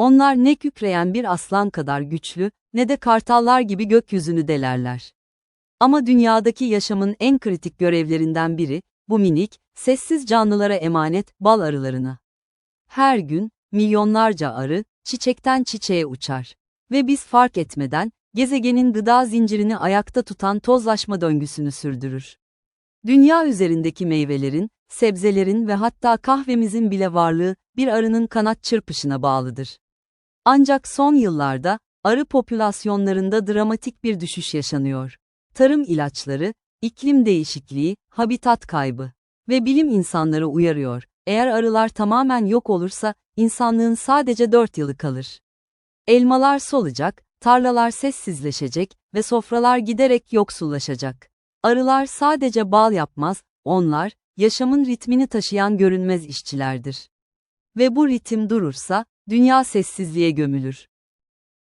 Onlar ne kükreyen bir aslan kadar güçlü, ne de kartallar gibi gökyüzünü delerler. Ama dünyadaki yaşamın en kritik görevlerinden biri, bu minik, sessiz canlılara emanet bal arılarına. Her gün, milyonlarca arı, çiçekten çiçeğe uçar. Ve biz fark etmeden, gezegenin gıda zincirini ayakta tutan tozlaşma döngüsünü sürdürür. Dünya üzerindeki meyvelerin, sebzelerin ve hatta kahvemizin bile varlığı, bir arının kanat çırpışına bağlıdır. Ancak son yıllarda, arı popülasyonlarında dramatik bir düşüş yaşanıyor. Tarım ilaçları, iklim değişikliği, habitat kaybı ve bilim insanları uyarıyor. Eğer arılar tamamen yok olursa, insanlığın sadece 4 yılı kalır. Elmalar solacak, tarlalar sessizleşecek ve sofralar giderek yoksullaşacak. Arılar sadece bal yapmaz, onlar, yaşamın ritmini taşıyan görünmez işçilerdir. Ve bu ritim durursa, dünya sessizliğe gömülür.